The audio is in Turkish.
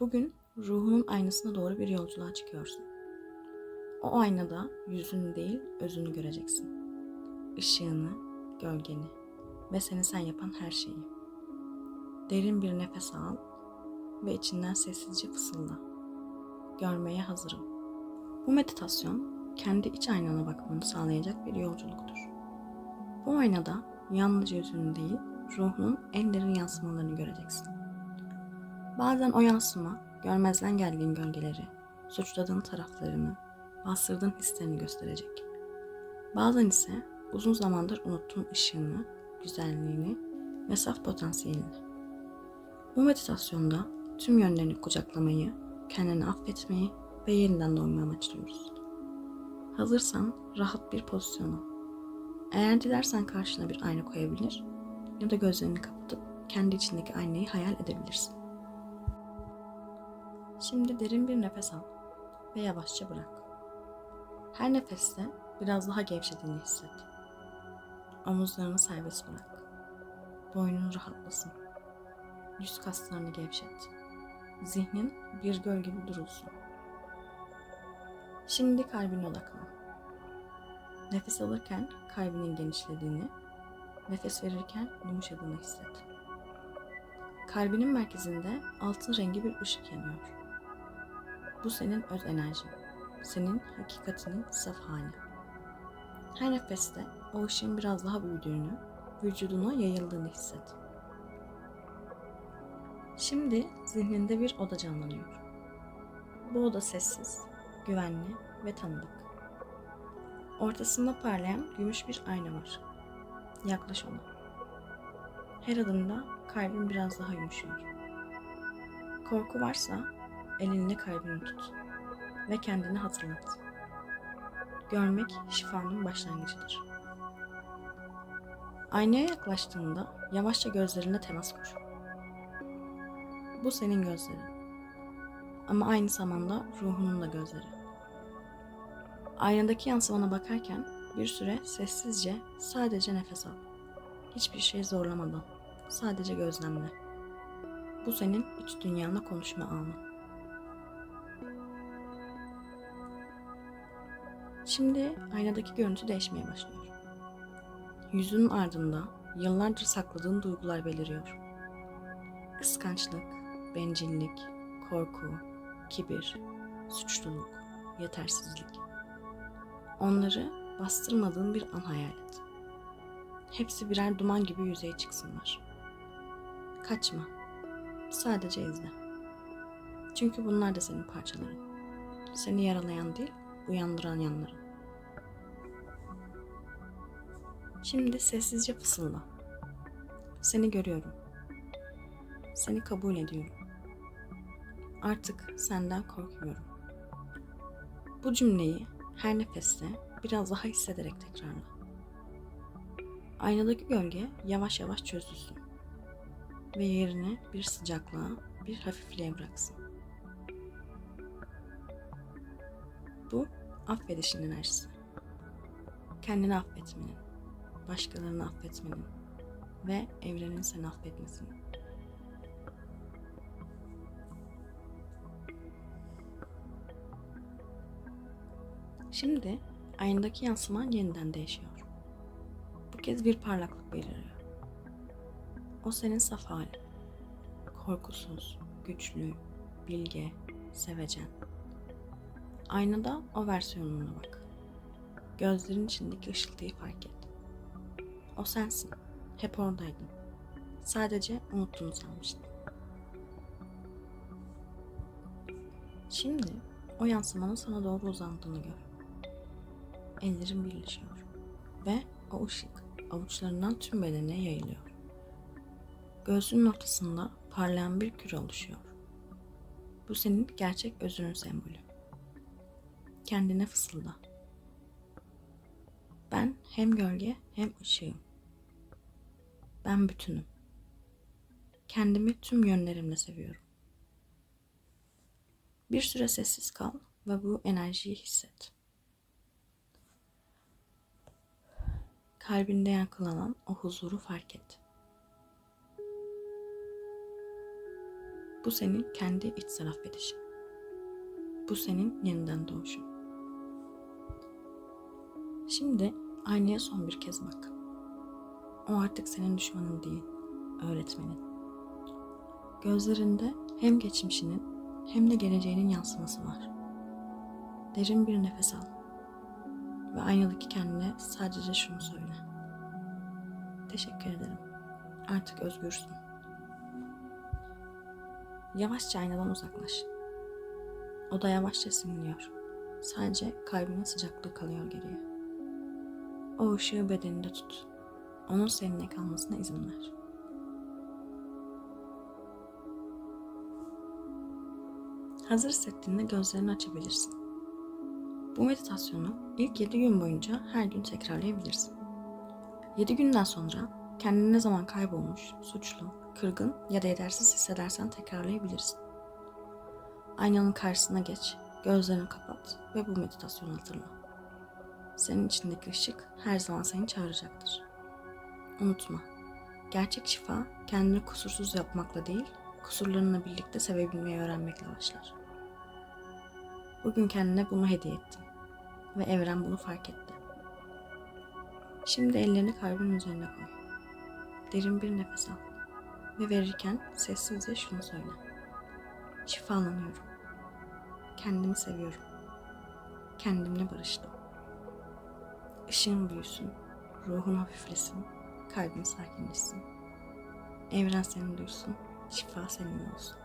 Bugün ruhunun aynasına doğru bir yolculuğa çıkıyorsun. O aynada yüzünü değil özünü göreceksin. Işığını, gölgeni ve seni sen yapan her şeyi. Derin bir nefes al ve içinden sessizce fısılda. Görmeye hazırım. Bu meditasyon kendi iç aynana bakmanı sağlayacak bir yolculuktur. Bu aynada yalnızca yüzünü değil, ruhunun en derin yansımalarını göreceksin. Bazen o yansıma görmezden geldiğin gölgeleri, suçladığın taraflarını, bastırdığın hislerini gösterecek. Bazen ise uzun zamandır unuttuğun ışığını, güzelliğini ve saf potansiyelini. Bu meditasyonda tüm yönlerini kucaklamayı, kendini affetmeyi ve yeniden doğmayı amaçlıyoruz. Hazırsan rahat bir pozisyon al. Eğer dilersen karşına bir ayna koyabilir ya da gözlerini kapatıp kendi içindeki aynayı hayal edebilirsin. Şimdi derin bir nefes al ve yavaşça bırak. Her nefeste biraz daha gevşediğini hisset. Omuzlarını serbest bırak. Boynun rahatlasın. Yüz kaslarını gevşet. Zihnin bir göl gibi durulsun. Şimdi kalbine odaklan. Nefes alırken kalbinin genişlediğini, nefes verirken yumuşadığını hisset. Kalbinin merkezinde altın rengi bir ışık yanıyor. Bu senin öz enerjin, senin hakikatinin saf hali. Her nefeste o ışığın biraz daha büyüdüğünü, vücuduna yayıldığını hisset. Şimdi zihninde bir oda canlanıyor. Bu oda sessiz, güvenli ve tanıdık. Ortasında parlayan gümüş bir ayna var. Yaklaş ona. Her adımda kalbin biraz daha yumuşuyor. Korku varsa elinle kalbini tut ve kendini hatırlat. Görmek şifanın başlangıcıdır. Aynaya yaklaştığında yavaşça gözlerine temas kur. Bu senin gözlerin. Ama aynı zamanda ruhunun da gözleri. Aynadaki yansımana bakarken bir süre sessizce sadece nefes al. Hiçbir şey zorlamadan. Sadece gözlemle. Bu senin iç dünyanla konuşma anı. Şimdi aynadaki görüntü değişmeye başlıyor. Yüzünün ardında yıllardır sakladığın duygular beliriyor. Kıskançlık, bencillik, korku, kibir, suçluluk, yetersizlik. Onları bastırmadığın bir an hayal et. Hepsi birer duman gibi yüzeye çıksınlar. Kaçma. Sadece izle. Çünkü bunlar da senin parçaların. Seni yaralayan değil, uyandıran yanların. Şimdi sessizce fısılda. Seni görüyorum. Seni kabul ediyorum. Artık senden korkmuyorum. Bu cümleyi her nefeste biraz daha hissederek tekrarla. Aynadaki gölge yavaş yavaş çözülsün ve yerini bir sıcaklığa, bir hafifliğe bıraksın. Bu affedişin enerjisi. Kendini affetmenin, başkalarını affetmenin ve evrenin seni affetmesinin. Şimdi aynadaki yansıman yeniden değişiyor. Bu kez bir parlaklık beliriyor. O senin saf halin. Korkusuz, güçlü, bilge, sevecen. Aynada o versiyonuna bak. Gözlerin içindeki ışıltıyı fark et. O sensin. Hep oradaydın. Sadece unuttuğunu sanmıştın. Şimdi o yansımanın sana doğru uzandığını gör. Ellerin birleşiyor ve o ışık avuçlarından tüm bedenine yayılıyor. Göğsünün ortasında parlayan bir küre oluşuyor. Bu senin gerçek özünün sembolü. Kendine fısılda. Ben hem gölge hem ışığım. Ben bütünüm. Kendimi tüm yönlerimle seviyorum. Bir süre sessiz kal ve bu enerjiyi hisset. Kalbinde yankılanan o huzuru fark et. Bu senin kendi içsel affedişin. Bu senin yeniden doğuşun. Şimdi aynaya son bir kez bak. O artık senin düşmanın değil, öğretmenin. Gözlerinde hem geçmişinin hem de geleceğinin yansıması var. Derin bir nefes al ve aynadaki kendine sadece şunu söyle. Teşekkür ederim. Artık özgürsün. Yavaşça aynadan uzaklaş. O da yavaşça siniliyor. Sadece kalbinin sıcaklığı kalıyor geriye. O ışığı bedeninde tut. Onun seninle kalmasına izin ver. Hazır hissettiğinde gözlerini açabilirsin. Bu meditasyonu ilk 7 gün boyunca her gün tekrarlayabilirsin. 7 günden sonra kendini ne zaman kaybolmuş, suçlu, kırgın ya da edersiz hissedersen tekrarlayabilirsin. Aynanın karşısına geç, gözlerini kapat ve bu meditasyonu hatırla. Senin içindeki ışık her zaman seni çağıracaktır. Unutma, gerçek şifa kendini kusursuz yapmakla değil, kusurlarınla birlikte sevebilmeyi öğrenmekle başlar. Bugün kendine bunu hediye ettin ve evren bunu fark etti. Şimdi ellerini kalbin üzerine koy. Derin bir nefes al ve verirken sessizce şunu söyle. Şifalanıyorum. Kendimi seviyorum. Kendimle barıştım. Işığın büyüsün, ruhun hafiflesin, kalbin sakinleşsin. Evren seni duysun, şifa seninle olsun.